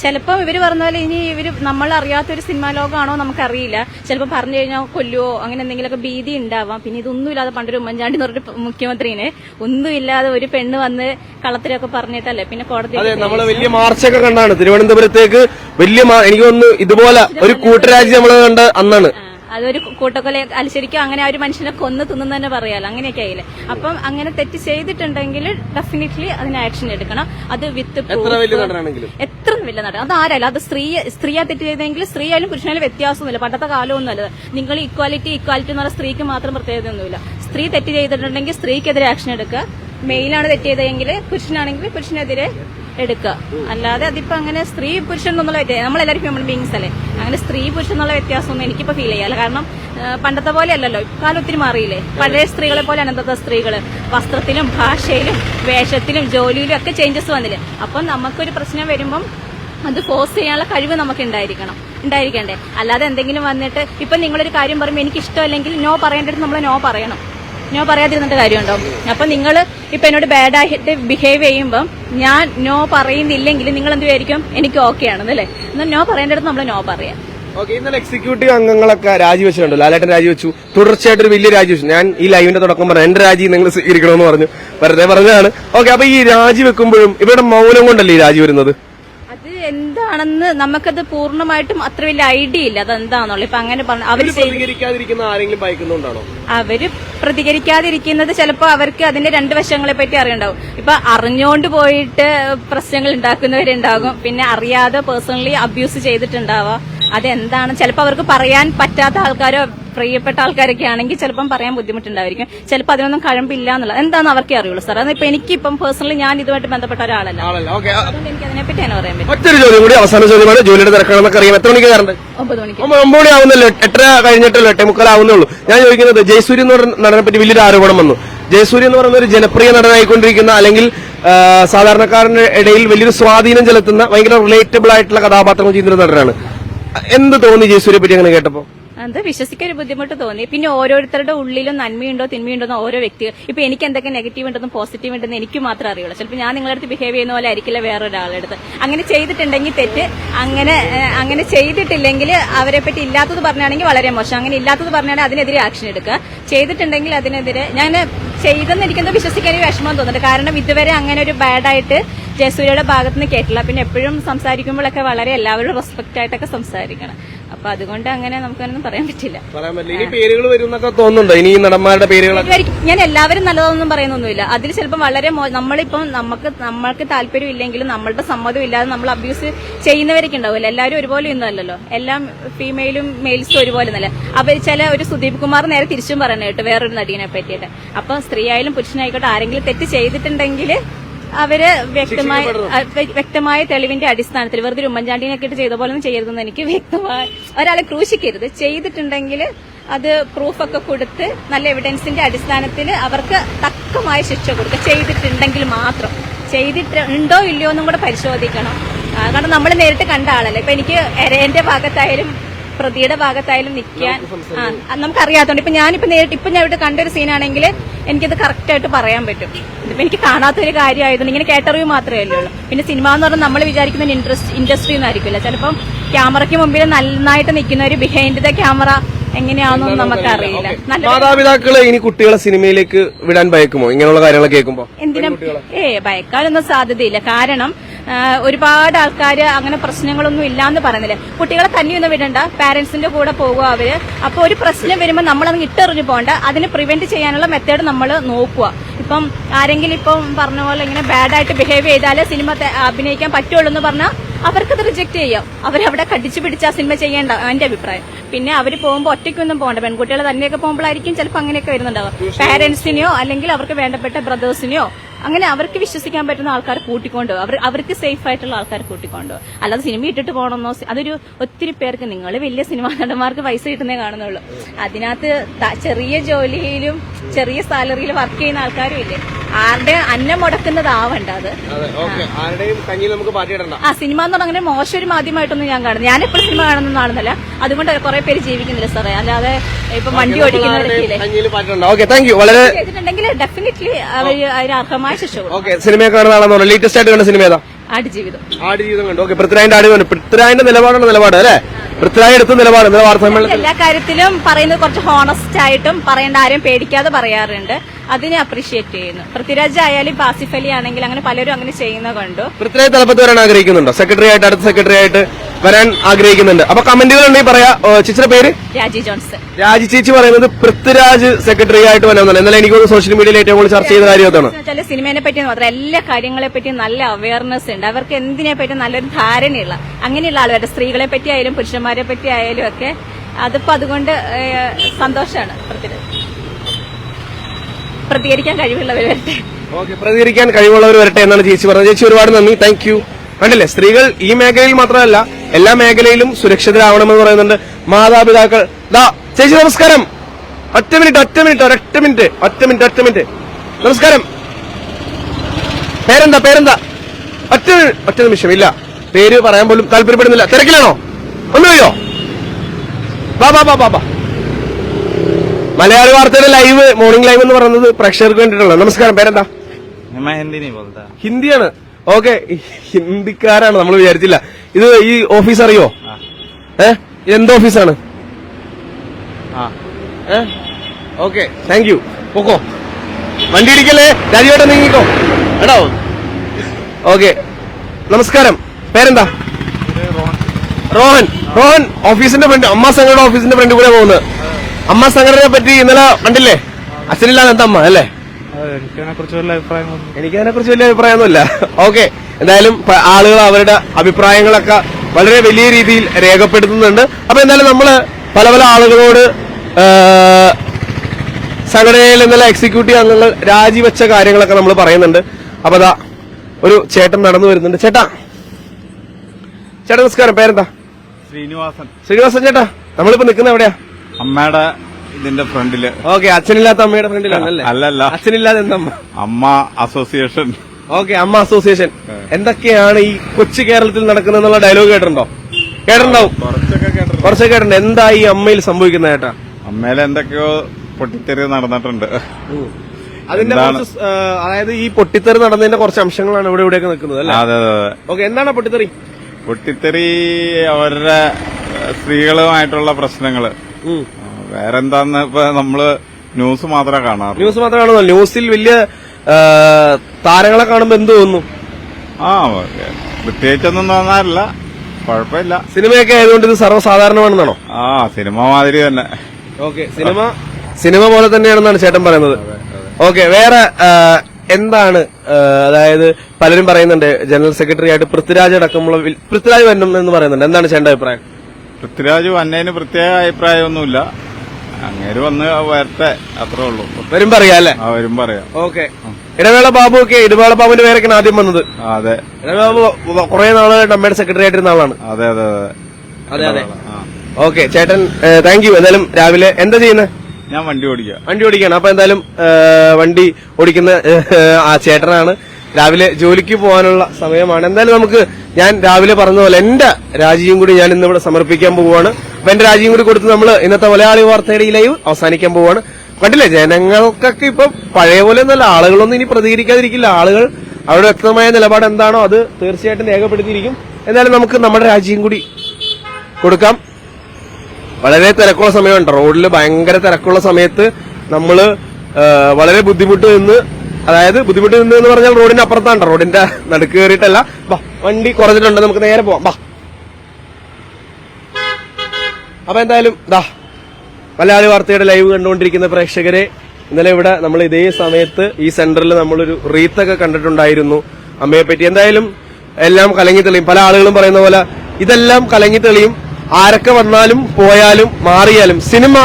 ചിലപ്പോൾ ഇവർ പറഞ്ഞ പോലെ ഇനി ഇവർ നമ്മൾ അറിയാത്തൊരു സിനിമാ ലോകമാണോ നമുക്കറിയില്ല. ചിലപ്പോൾ പറഞ്ഞു കഴിഞ്ഞാൽ കൊല്ലുവോ അങ്ങനെ എന്തെങ്കിലുമൊക്കെ ഭീതി ഉണ്ടാവാം. പിന്നെ ഇതൊന്നുമില്ലാതെ പണ്ടൊരു ഉമ്മൻചാണ്ടി എന്ന് പറഞ്ഞിട്ട് മുഖ്യമന്ത്രിനെ ഒന്നുമില്ലാതെ ഒരു പെണ്ണ് വന്ന് കളത്തിലൊക്കെ പറഞ്ഞിട്ടല്ലേ? പിന്നെ കോടതി അതെ നമ്മൾ വലിയ മാർച്ചൊക്കെ കണ്ടാണ്. തിരുവനന്തപുരത്തേക്ക് വലിയ എനിക്ക് തോന്നുന്നു ഇതുപോലെ ഒരു കൂട്ടരാജ്യം നമ്മൾ കണ്ട അന്നാണ്. അതൊരു കൂട്ടക്കൊല അല്ല ശരിക്കും അങ്ങനെ ആ ഒരു മനുഷ്യനെ കൊന്നു തിന്നു തന്നെ പറയാലോ. അങ്ങനെയൊക്കെ ആയില്ലേ? അപ്പം അങ്ങനെ തെറ്റ് ചെയ്തിട്ടുണ്ടെങ്കിൽ ഡെഫിനറ്റ്ലി അതിന് ആക്ഷൻ എടുക്കണം. അത് വിത്ത് എത്ര വലിയ നടൻ? അത് ആരായാലും അത് സ്ത്രീ സ്ത്രീയെ തെറ്റ് ചെയ്തെങ്കിൽ സ്ത്രീ ആയാലും പുരുഷനായാലും വ്യത്യാസമൊന്നുമില്ല. പണ്ടത്തെ കാലമൊന്നും അല്ല നിങ്ങൾ ഇക്വാലിറ്റി ഇക്വാലിറ്റി എന്ന് പറഞ്ഞാൽ സ്ത്രീക്ക് മാത്രം പ്രത്യേകതയൊന്നുമില്ല. സ്ത്രീ തെറ്റ് ചെയ്തിട്ടുണ്ടെങ്കിൽ സ്ത്രീക്കെതിരെ ആക്ഷൻ എടുക്കുക. മെയിലാണ് തെറ്റ് ചെയ്തതെങ്കിൽ പുരുഷനാണെങ്കിൽ പുരുഷനെതിരെ എടുക്കുക. അല്ലാതെ അതിപ്പോ അങ്ങനെ സ്ത്രീ പുരുഷൻ എന്നുള്ള നമ്മളെല്ലാവരും ഹ്യൂമൻ ബീങ്സ് അല്ലേ? അങ്ങനെ സ്ത്രീ പുരുഷൻ എന്നുള്ള വ്യത്യാസമൊന്നും എനിക്കിപ്പോ ഫീൽ ചെയ്യാല്ല കാരണം പണ്ടത്തെ പോലെ അല്ലല്ലോ ഇക്കാലം ഒത്തിരി മാറിയില്ലേ? പഴയ സ്ത്രീകളെ പോലെ അനന്തത്തെ സ്ത്രീകൾ. വസ്ത്രത്തിലും ഭാഷയിലും വേഷത്തിലും ജോലിയിലും ഒക്കെ ചേഞ്ചസ് വന്നില്ലേ? അപ്പം നമുക്കൊരു പ്രശ്നം വരുമ്പം അത് ഫോഴ്സ് ചെയ്യാനുള്ള കഴിവ് നമുക്ക് ഉണ്ടായിരിക്കണം. ഉണ്ടായിരിക്കണ്ടേ? അല്ലാതെ എന്തെങ്കിലും വന്നിട്ട് ഇപ്പൊ നിങ്ങളൊരു കാര്യം പറയുമ്പോൾ എനിക്ക് ഇഷ്ടമല്ലെങ്കിൽ നോ പറയേണ്ടത് നമ്മൾ നോ പറയണം. നോ പറയാതിരുന്നിട്ട് കാര്യമുണ്ടോ? അപ്പൊ നിങ്ങൾ ഇപ്പൊ എന്നോട് ബാഡായിട്ട് ബിഹേവ് ചെയ്യുമ്പോൾ ഞാൻ നോ പറയുന്നില്ലെങ്കിൽ നിങ്ങൾ എന്ത് വിചാരിക്കും? എനിക്ക് ഓക്കെ ആണെന്ന് അല്ലേ? എന്നാൽ നോ പറയേണ്ടടുത്ത് നമ്മൾ നോ പറയാം. ഓക്കെ ഇന്നലെ എക്സിക്യൂട്ടീവ് അംഗങ്ങളൊക്കെ രാജിവെച്ചിട്ടുണ്ട് ലാലേട്ടൻ രാജിവെച്ചു. തുടർച്ചയായിട്ട് ഒരു വലിയ രാജിവെച്ചു ഞാൻ ഈ ലൈവിന്റെ തുടക്കം പറഞ്ഞു എന്റെ രാജി നിങ്ങൾ സ്വീകരിക്കണമെന്ന് പറഞ്ഞു. വെറുതെ പറഞ്ഞതാണ്. ഓക്കെ അപ്പൊ ഈ രാജി വെക്കുമ്പോഴും ഇവരുടെ മൗനം കൊണ്ടല്ലേ ഈ രാജി വരുന്നത്? എന്താണെന്ന് നമുക്കത് പൂർണമായിട്ടും അത്ര വലിയ ഐഡിയ ഇല്ല. അതെന്താണെന്നുള്ളത്. ഇപ്പൊ അങ്ങനെ പറഞ്ഞു അവർ പ്രതികരിക്കാതിരിക്കുന്ന ആരെങ്കിലും ഭയക്കുന്നുണ്ടാണോ അവർ പ്രതികരിക്കാതിരിക്കുന്നത് ചിലപ്പോ അവർക്ക് അതിന്റെ രണ്ട് വശങ്ങളെ പറ്റി അറിയണ്ടാവും. ഇപ്പൊ അറിഞ്ഞുകൊണ്ട് പോയിട്ട് പ്രശ്നങ്ങൾ ഉണ്ടാക്കുന്നവരുണ്ടാകും. പിന്നെ അറിയാതെ പേഴ്സണലി അബ്യൂസ് ചെയ്തിട്ടുണ്ടാവാം. അതെന്താണ്? ചിലപ്പോ അവർക്ക് പറയാൻ പറ്റാത്ത ആൾക്കാരോ പ്രിയപ്പെട്ട ആൾക്കാരൊക്കെ ആണെങ്കിൽ ചിലപ്പം പറയാൻ ബുദ്ധിമുട്ടുണ്ടായിരിക്കും. ചിലപ്പോൾ അതിനൊന്നും കഴമ്പില്ല എന്നുള്ളത്. എന്താണെന്ന് അവർക്കേ അറിയുള്ളൂ സാർ. അതിപ്പോ എനിക്കിപ്പം പേഴ്സണലി ഞാൻ ഇതുമായിട്ട് ബന്ധപ്പെട്ട ഒരാളല്ല. അതുകൊണ്ട് എനിക്ക് അതിനെപ്പറ്റി തന്നെ പറയാൻ പറ്റും മറ്റൊരു ചോദ്യം കൂടി അവസാന ചോദ്യമാണ് ജോലിയുടെ തിരക്കാണെന്നൊക്കെ അറിയാം. എത്ര മണിക്ക് കയറേണ്ടത് ഒമ്പത് മണിക്ക്. ഒമ്പ- ഒമ്പത് മണി ആവുന്നല്ലോ? എട്ടര കഴിഞ്ഞിട്ടല്ലോ? എട്ടേ മുക്കാലാവുന്നേ ഉള്ളൂ. ഞാൻ ചോദിക്കുന്നത് ജയസൂര്യ എന്ന് പറഞ്ഞ നടനെ പറ്റി വലിയൊരു ആരോപണം വന്നു. ജയസൂര്യ എന്ന് പറയുന്ന ഒരു ജനപ്രിയ നടനായിക്കൊണ്ടിരിക്കുന്ന അല്ലെങ്കിൽ സാധാരണക്കാരന്റെ ഇടയിൽ വലിയൊരു സ്വാധീനം ചെലുത്തുന്ന ഭയങ്കര റിലേറ്റബിൾ ആയിട്ടുള്ള കഥാപാത്രങ്ങൾ ചെയ്യുന്ന ഒരു നടനാണ്. എന്ത് തോന്നി ജയസൂര്യെ പറ്റി അങ്ങനെ കേട്ടപ്പോ? അത് വിശ്വസിക്കാൻ ഒരു ബുദ്ധിമുട്ട് തോന്നി. പിന്നെ ഓരോരുത്തരുടെ ഉള്ളിലും നന്മയുണ്ടോ തിന്മയുണ്ടോ എന്ന് ഓരോ വ്യക്തികൾ ഇപ്പൊ എനിക്ക് എന്തൊക്കെ നെഗറ്റീവ് ഉണ്ടെന്നും പോസിറ്റീവ് ഉണ്ടെന്ന് എനിക്ക് മാത്രമേ അറിയുള്ളൂ. ചിലപ്പോൾ ഞാൻ നിങ്ങളുടെ അടുത്ത് ബിഹേവ് ചെയ്യുന്ന പോലെ ആയിരിക്കില്ല വേറൊരാളുടെ അടുത്ത്. അങ്ങനെ ചെയ്തിട്ടുണ്ടെങ്കിൽ തെറ്റ്. അങ്ങനെ അങ്ങനെ ചെയ്തിട്ടില്ലെങ്കിൽ അവരെ പറ്റി ഇല്ലാത്തത് പറഞ്ഞാണെങ്കിൽ വളരെ മോശം. അങ്ങനെ ഇല്ലാത്തത് പറഞ്ഞാണെങ്കിൽ അതിനെതിരെ ആക്ഷൻ എടുക്കുക. ചെയ്തിട്ടുണ്ടെങ്കിൽ അതിനെതിരെ ഞാൻ ചെയ്തെന്ന് എനിക്കെന്തോ വിശ്വസിക്കാൻ ഒരു വിഷമം തോന്നുന്നുണ്ട്. കാരണം ഇതുവരെ അങ്ങനെ ഒരു ബാഡായിട്ട് ജയസൂര്യയുടെ ഭാഗത്തുനിന്ന് കേട്ടില്ല പിന്നെ എപ്പോഴും സംസാരിക്കുമ്പോഴൊക്കെ വളരെ എല്ലാവരും റെസ്പെക്ട് ആയിട്ടൊക്കെ സംസാരിക്കണം. അപ്പൊ അതുകൊണ്ട് അങ്ങനെ നമുക്കൊന്നും പറയാൻ പറ്റില്ല. പറയാൻ പറ്റില്ല. ഇനി പേരുകൾ തോന്നുന്നുണ്ടോ? ഇനി ഈ നടന്മാരുടെ പേരുകളൊക്കെ ഞാൻ എല്ലാവരും നല്ലതൊന്നും പറയുന്നൊന്നുമില്ല. അതിൽ ചിലപ്പോൾ വളരെ നമ്മളിപ്പോ നമ്മളിപ്പം നമുക്ക് നമ്മൾക്ക് താല്പര്യം ഇല്ലെങ്കിലും നമ്മളുടെ സമ്മതം ഇല്ലാതെ നമ്മൾ അബ്യൂസ് ചെയ്യുന്നവരൊക്കെ ഉണ്ടാവില്ല എല്ലാവരും ഒരുപോലെ ഒന്നും അല്ലല്ലോ എല്ലാം ഫീമെയിലും മെയിൽസും ഒരുപോലെ ഒന്നല്ല അപ്പൊ ചില ഒരു സുദീപ് കുമാർ നേരെ തിരിച്ചും പറയണേട്ടോ വേറൊരു നടീനെ പറ്റിയിട്ട്. അപ്പൊ സ്ത്രീ ആയാലും പുരുഷനായിക്കോട്ടെ ആരെങ്കിലും തെറ്റ് ചെയ്തിട്ടുണ്ടെങ്കിൽ അവർ വ്യക്തമായ വ്യക്തമായ തെളിവിന്റെ അടിസ്ഥാനത്തിൽ വെറുതെ ഒരു ഉമ്മൻചാണ്ടിനൊക്കെ ഇട്ട് ചെയ്ത പോലെ ഒന്നും ചെയ്യരുതെന്ന് എനിക്ക് വ്യക്തമായി ഒരാളെ ക്രൂശിക്കരുത്. ചെയ്തിട്ടുണ്ടെങ്കിൽ അത് പ്രൂഫൊക്കെ കൊടുത്ത് നല്ല എവിഡൻസിന്റെ അടിസ്ഥാനത്തിൽ അവർക്ക് തക്കമായ ശിക്ഷ കൊടുക്കുക. ചെയ്തിട്ടുണ്ടെങ്കിൽ മാത്രം. ചെയ്തിട്ട് ഉണ്ടോ ഇല്ലയോ എന്നും കൂടെ പരിശോധിക്കണം. കാരണം നമ്മൾ നേരിട്ട് കണ്ട ആളല്ലേ. ഇപ്പൊ എനിക്ക് എന്റെ ഭാഗത്തായാലും പ്രതിയുടെ ഭാഗത്തായാലും നിൽക്കാൻ നമുക്കറിയാത്തോണ്ട്. ഇപ്പൊ ഞാനിപ്പോ നേരിട്ട് ഇപ്പൊ ഞാൻ ഇവിടെ കണ്ടൊരു സീനാണെങ്കിൽ എനിക്കത് കറക്റ്റ് ആയിട്ട് പറയാൻ പറ്റും. ഇതിപ്പോ എനിക്ക് കാണാത്തൊരു കാര്യമായതുകൊണ്ട് ഇങ്ങനെ കേട്ടറിവ് മാത്രമേ ഉള്ളൂ. പിന്നെ സിനിമ എന്ന് പറഞ്ഞാൽ നമ്മൾ വിചാരിക്കുന്ന ഇൻട്രസ്റ്റ് ഇൻഡസ്ട്രി ഒന്നായിരിക്കില്ല ചിലപ്പം ക്യാമറയ്ക്ക് മുമ്പിൽ നന്നായിട്ട് നിൽക്കുന്ന ഒരു ബിഹൈൻഡ് ദ ക്യാമറ എങ്ങനെയാണെന്നൊന്നും നമുക്കറിയില്ല. മാതാപിതാക്കളെ ഇനി കുട്ടികളെ സിനിമയിലേക്ക് വിടാൻ ഭയക്കുമോ? ഇങ്ങനെയുള്ള കാര്യങ്ങൾ കേൾക്കുമ്പോ? എന്തിനും? ഏ ഭയക്കാനൊന്നും സാധ്യതയില്ല. കാരണം ഒരുപാട് ആൾക്കാർ അങ്ങനെ പ്രശ്നങ്ങളൊന്നും ഇല്ലാന്ന് പറയുന്നില്ല. കുട്ടികളെ തന്നെയൊന്നും വിടണ്ട. പാരന്റ്സിന്റെ കൂടെ പോകുക അവർ. അപ്പൊ ഒരു പ്രശ്നം വരുമ്പോൾ നമ്മൾ നമ്മളത് ഇട്ടെറിഞ്ഞു പോകണ്ട. അതിനെ പ്രിവെന്റ് ചെയ്യാനുള്ള മെത്തേഡ് നമ്മൾ നോക്കുക. ഇപ്പം ആരെങ്കിലും ഇപ്പം പറഞ്ഞ പോലെ ഇങ്ങനെ ബാഡായിട്ട് ബിഹേവ് ചെയ്താലേ സിനിമ അഭിനയിക്കാൻ പറ്റുള്ളൂ എന്ന് പറഞ്ഞാൽ അവർക്കത് റിജക്ട് ചെയ്യാം. അവരവിടെ കടിച്ചു പിടിച്ച് ആ സിനിമ ചെയ്യേണ്ട എന്റെ അഭിപ്രായം. പിന്നെ അവർ പോകുമ്പോൾ ഒറ്റയ്ക്കൊന്നും പോകണ്ട. പെൺകുട്ടികൾ തന്നെയൊക്കെ പോകുമ്പോഴായിരിക്കും ചിലപ്പോൾ അങ്ങനെയൊക്കെ വരുന്നുണ്ടാവുക. പാരന്റ്സിനെയോ അല്ലെങ്കിൽ അവർക്ക് വേണ്ടപ്പെട്ട ബ്രദേഴ്സിനെയോ അങ്ങനെ അവർക്ക് വിശ്വസിക്കാൻ പറ്റുന്ന ആൾക്കാർ കൂട്ടിക്കൊണ്ട് അവർ അവർക്ക് സേഫ് ആയിട്ടുള്ള ആൾക്കാർ കൂട്ടിക്കൊണ്ട് അല്ലാതെ സിനിമ ഇട്ടിട്ട് പോകണമെന്നോ അതൊരു ഒത്തിരി പേർക്ക് നിങ്ങൾ വലിയ സിനിമാ നടന്മാർക്ക് പൈസ കിട്ടുന്നേ കാണുന്നുള്ളൂ. അതിനകത്ത് ചെറിയ ജോലിയിലും ചെറിയ സാലറിയിലും വർക്ക് ചെയ്യുന്ന ആൾക്കാരും ഇല്ലേ? ആരുടെ അന്നം മുടക്കുന്നതാവണ്ട അത്. ആ. സിനിമ എന്ന് പറഞ്ഞാൽ അങ്ങനെ മോശം ഒരു മാധ്യമമായിട്ടൊന്നും ഞാൻ കാണുന്നത് ഞാനെപ്പോഴും സിനിമ കാണുന്ന ആണെന്നല്ല അതുകൊണ്ട് കുറെ പേര് ജീവിക്കുന്നില്ല സാറേ. അല്ലാതെ ഇപ്പൊ വണ്ടി ഓടിക്കുന്നവരൊക്കെ ഡെഫിനറ്റ്ലി അവർ അതിന് അർഹമായ ശിക്ഷ കാണുന്ന ലേറ്റസ്റ്റ് ആയിട്ട് കണ്ട സിനിമ ഏതാ? ആടുജീവിതം ആടുജീവിതം കണ്ടു. ഓക്കെ പൃഥ്വിരാജിന്റെ ആടുജീവിതം പൃഥ്വിരാജിന്റെ നിലപാടാണ് നിലപാട് അല്ലേ? പൃഥ്വിരാജ് എടുത്ത നിലപാട് എല്ലാ കാര്യത്തിലും പറയുന്നത് കുറച്ച് ഹോണസ്റ്റ് ആയിട്ടും പറയേണ്ട ആരും പേടിക്കാതെ പറയാറുണ്ട്. അതിനെ അപ്രീഷിയേറ്റ് ചെയ്യുന്നു. പൃഥ്വിരാജ് ആയാലും പാസിഫലി അലി ആണെങ്കിൽ അങ്ങനെ പലരും അങ്ങനെ ചെയ്യുന്ന കണ്ടു. പൃഥ്വിരാജ് തലപ്പത്ത് വരാൻ ആഗ്രഹിക്കുന്നുണ്ടോ? സെക്രട്ടറി ആയിട്ട് അടുത്ത സെക്രട്ടറി ആയിട്ട് വരാൻ ആഗ്രഹിക്കുന്നുണ്ട്. അപ്പൊ കമന്റുകൾ ഉണ്ടെങ്കിൽ പറയാ ചേച്ചിയുടെ പേര്? രാജി ജോൺസൺ. രാജി ചേച്ചി പറയുന്നത് പൃഥ്വിരാജ് സെക്രട്ടറി ആയിട്ട് വരാമെന്നാണ് എന്നാലും എനിക്ക് സോഷ്യൽ മീഡിയയിൽ ഏറ്റവും കൂടുതൽ ചർച്ച ചെയ്ത കാര്യമാണ് സിനിമയെ പറ്റി മാത്രം എല്ലാ കാര്യങ്ങളെ പറ്റി നല്ല അവയർനെസ് ഉണ്ട്. അവർക്ക് എന്തിനെ പറ്റി നല്ലൊരു ധാരണയുള്ള അങ്ങനെയുള്ള ആളുകളുടെ സ്ത്രീകളെ പറ്റി ആയാലും പുരുഷന്മാരെ പറ്റി ആയാലും ഒക്കെ അതിപ്പോ അതുകൊണ്ട് സന്തോഷമാണ് പൃഥ്വിരാജ്. പ്രതികരിക്കാൻ കഴിവുള്ളവർ വരട്ടെ. പ്രതികരിക്കാൻ വരട്ടെ എന്നാണ് ചേച്ചി പറഞ്ഞത്. ചേച്ചി ഒരുപാട് നന്ദി. താങ്ക് യു കണ്ടില്ലേ? സ്ത്രീകൾ ഈ മേഖലയിൽ മാത്രമല്ല എല്ലാ മേഖലയിലും സുരക്ഷിതരാവണമെന്ന് പറയുന്നുണ്ട് മാതാപിതാക്കൾ. ദാ ചേച്ചി നമസ്കാരം. ഒറ്റ മിനിറ്റ് ഒറ്റ മിനിറ്റ് ഒരൊറ്റ മിനിറ്റ് ഒറ്റ മിനിറ്റ് ഒറ്റ മിനിറ്റ്. നമസ്കാരം. പേരെന്താ പേരെന്താ? ഒറ്റ ഒറ്റ നിമിഷം. ഇല്ല പേര് പറയാൻ പോലും താല്പര്യപ്പെടുന്നില്ല. തിരക്കിലാണോ? ഒന്നുമില്ലയോ ബാ ബാ ബാ ബാ ബാ മലയാള വാർത്തയുടെ ലൈവ് മോർണിംഗ് ലൈവ് എന്ന് പറയുന്നത് പ്രേക്ഷകർക്ക് വേണ്ടിട്ടുള്ള നമസ്കാരം പേരെന്താ? ഹിന്ദിയാണ്. ഓക്കെ ഹിന്ദിക്കാരാണ് നമ്മൾ വിചാരിച്ചില്ല. ഇത് ഈ ഓഫീസ് അറിയോ? ഏ? എന്ത് ഓഫീസാണ് ഓക്കെ താങ്ക് യു പോക്കോ. വണ്ടി ഇടിക്കല്ലേ? രാജുവേട്ട നീങ്ങിക്കോ എടോ. ഓക്കെ നമസ്കാരം. പേരെന്താ? റോഹൻ. റോഹൻ. ഓഫീസിന്റെ ഫ്രണ്ട് അമ്മ ഓഫീസിന്റെ ഫ്രണ്ട് കൂടെ പോകുന്നത്. അമ്മ സംഘടനയെ പറ്റി ഇന്നലെ കണ്ടില്ലേ? അച്ഛനില്ലാതെ എന്താ അമ്മ അല്ലേ? എനിക്കതിനെ കുറിച്ച് വല്ല അഭിപ്രായങ്ങളൊന്നും എനിക്ക് അതിനെ കുറിച്ച് വലിയ അഭിപ്രായമൊന്നുമില്ല. ഓക്കെ എന്തായാലും ആളുകൾ അവരുടെ അഭിപ്രായങ്ങളൊക്കെ വളരെ വലിയ രീതിയിൽ രേഖപ്പെടുത്തുന്നുണ്ട്. അപ്പൊ എന്തായാലും നമ്മൾ പല പല ആളുകളോട് സംഘടനയിൽ ഇന്നലെ എക്സിക്യൂട്ടീവ് അംഗങ്ങൾ രാജിവെച്ച കാര്യങ്ങളൊക്കെ നമ്മൾ പറയുന്നുണ്ട്. അപ്പൊ അതാ ഒരു ചേട്ടൻ നടന്നു വരുന്നുണ്ട്. ചേട്ടാ ചേട്ടാ നമസ്കാരം പേരെന്താ? ശ്രീനിവാസൻ. ശ്രീനിവാസൻ ചേട്ടാ നമ്മളിപ്പോ നിൽക്കുന്ന എവിടെയാ? അമ്മയുടെ ഇതിന്റെ ഫ്രണ്ടിൽ. ഓക്കെ അച്ഛനില്ലാത്ത അമ്മയുടെ ഫ്രണ്ടിലാണല്ലേ? അല്ലല്ല. അച്ഛനില്ലാതെ എന്താ അമ്മ? അസോസിയേഷൻ. Okay Amma association. എന്തൊക്കെയാണ് ഈ കൊച്ചു കേരളത്തിൽ നടക്കുന്നതെന്നുള്ള ഡയലോഗ് കേട്ടിട്ടുണ്ടോ? കേട്ടിട്ടുണ്ടാവും. കുറച്ചൊക്കെ കേട്ടിട്ടുണ്ട്. എന്താ ഈ അമ്മയിൽ സംഭവിക്കുന്നത് ചേട്ടാ അമ്മയിൽ എന്തൊക്കെയോ പൊട്ടിത്തെറി നടന്നിട്ടുണ്ട്. അതിന്റെ കുറച്ച് അതായത് ഈ പൊട്ടിത്തെറി നടന്നതിന്റെ കുറച്ച് അംശങ്ങളാണ് ഇവിടെ ഇവിടെയൊക്കെ നിൽക്കുന്നത് അല്ലേ? അതെ അതെ ഓക്കെ എന്താണ് പൊട്ടിത്തെറി? പൊട്ടിത്തെറി അവരുടെ സ്ത്രീകളുമായിട്ടുള്ള പ്രശ്നങ്ങൾ. വേറെന്താന്ന് ഇപ്പൊ നമ്മൾ ന്യൂസ് മാത്രമേ കാണാറ് ന്യൂസ് മാത്രമേ കാണുന്നു ന്യൂസിൽ വലിയ താരങ്ങളെ കാണുമ്പോ എന്ത് തോന്നുന്നു ആ ഓക്കേ. പ്രത്യേകിച്ചൊന്നും തോന്നാറില്ല. കുഴപ്പമില്ല. സിനിമയൊക്കെ ആയതുകൊണ്ട് ഇത് സർവസാധാരണമാണെന്നാണോ? ആ സിനിമ മാതിരി തന്നെ. ഓക്കെ സിനിമ സിനിമ പോലെ തന്നെയാണെന്നാണ് ചേട്ടൻ പറയുന്നത്. ഓക്കെ വേറെ എന്താണ് അതായത് പലരും പറയുന്നുണ്ട് ജനറൽ സെക്രട്ടറി ആയിട്ട് പൃഥ്വിരാജ് അടക്കമുള്ള പൃഥ്വിരാജ് വരണം എന്ന് പറയുന്നുണ്ട്. എന്താണ് ചേട്ടന്റെ അഭിപ്രായം? പൃഥ്വിരാജ് വന്നതിന് പ്രത്യേക അഭിപ്രായമൊന്നുമില്ല. അങ്ങേര് വന്ന് വരട്ടെ അത്രേ ഉള്ളൂ. വരും പറയാം അല്ലേ? ആ വരും പറയാം. ഓക്കെ. ഇടവേള ബാബു ഒക്കെ ഇടവേള ബാബുവിന്റെ പേരൊക്കെയാണ് ആദ്യം വന്നത്. അതെ. ഇടവേള ബാബു കുറെ നാളായിട്ട് അമ്മയുടെ സെക്രട്ടറി ആയിട്ടിരുന്ന ആളാണ്. അതെ അതെ അതെ. അതെ അതെ. ഓക്കെ ചേട്ടൻ താങ്ക് യു എന്തായാലും രാവിലെ എന്താ ചെയ്യുന്നത് ഞാൻ വണ്ടി ഓടിക്കാം. വണ്ടി ഓടിക്കാണ് അപ്പൊ എന്തായാലും വണ്ടി ഓടിക്കുന്ന ആ ചേട്ടനാണ്. രാവിലെ ജോലിക്ക് പോകാനുള്ള സമയമാണ്. എന്തായാലും നമുക്ക് ഞാൻ രാവിലെ പറഞ്ഞ പോലെ എന്റെ രാജിയും കൂടി ഞാൻ ഇന്ന് ഇവിടെ സമർപ്പിക്കാൻ പോവുകയാണ്. അപ്പൊ എന്റെ രാജിയും കൂടി കൊടുത്ത് നമ്മൾ ഇന്നത്തെ മലയാളി വാർത്തയുടെ ഈ ലൈവ് അവസാനിക്കാൻ പോവുകയാണ്. കണ്ടില്ലേ ജനങ്ങൾക്കൊക്കെ ഇപ്പൊ പഴയ പോലെ ഒന്നല്ല ആളുകളൊന്നും ഇനി പ്രതികരിക്കാതിരിക്കില്ല. ആളുകൾ അവരുടെ വ്യക്തമായ നിലപാട് എന്താണോ അത് തീർച്ചയായിട്ടും രേഖപ്പെടുത്തിയിരിക്കും. എന്നാലും നമുക്ക് നമ്മുടെ രാജ്യം കൂടി കൊടുക്കാം. വളരെ തിരക്കുള്ള സമയമുണ്ട്. റോഡിൽ ഭയങ്കര തിരക്കുള്ള സമയത്ത് നമ്മൾ വളരെ ബുദ്ധിമുട്ട് നിന്ന് അതായത് ബുദ്ധിമുട്ട് നിന്ന് എന്ന് പറഞ്ഞാൽ റോഡിന്റെ അപ്പുറത്താണ് റോഡിന്റെ നടുക്ക് കയറിയിട്ടല്ല. ബാ വണ്ടി കുറഞ്ഞിട്ടുണ്ട്. നമുക്ക് നേരെ പോവാം. ബാ. അപ്പൊ എന്തായാലും ദാ മലയാളി വാർത്തയുടെ ലൈവ് കണ്ടുകൊണ്ടിരിക്കുന്ന പ്രേക്ഷകരെ ഇന്നലെ ഇവിടെ നമ്മൾ ഇതേ സമയത്ത് ഈ സെന്ററിൽ നമ്മളൊരു റീത്തൊക്കെ കണ്ടിട്ടുണ്ടായിരുന്നു അമ്മയെ പറ്റി. എന്തായാലും എല്ലാം കലങ്ങി തെളിയും. പല ആളുകളും പറയുന്ന പോലെ ഇതെല്ലാം കലങ്ങി തെളിയും. ആരൊക്കെ വന്നാലും പോയാലും മാറിയാലും സിനിമ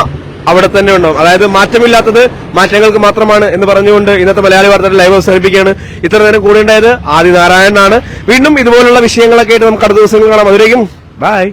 അവിടെ തന്നെ ഉണ്ടാവും. അതായത് മാറ്റമില്ലാത്തത് മാറ്റങ്ങൾക്ക് മാത്രമാണ് എന്ന് പറഞ്ഞുകൊണ്ട് ഇന്നത്തെ മലയാളി വാർത്തയുടെ ലൈവ് അവസാനിപ്പിക്കുകയാണ്. ഇത്ര നേരം കൂടെ ഉണ്ടായത് ആദിനാരായണനാണ്. വീണ്ടും ഇതുപോലുള്ള വിഷയങ്ങളൊക്കെ ആയിട്ട് നമുക്ക് അടുത്ത ദിവസങ്ങൾ കാണാം. അതിലേക്കും ബൈ.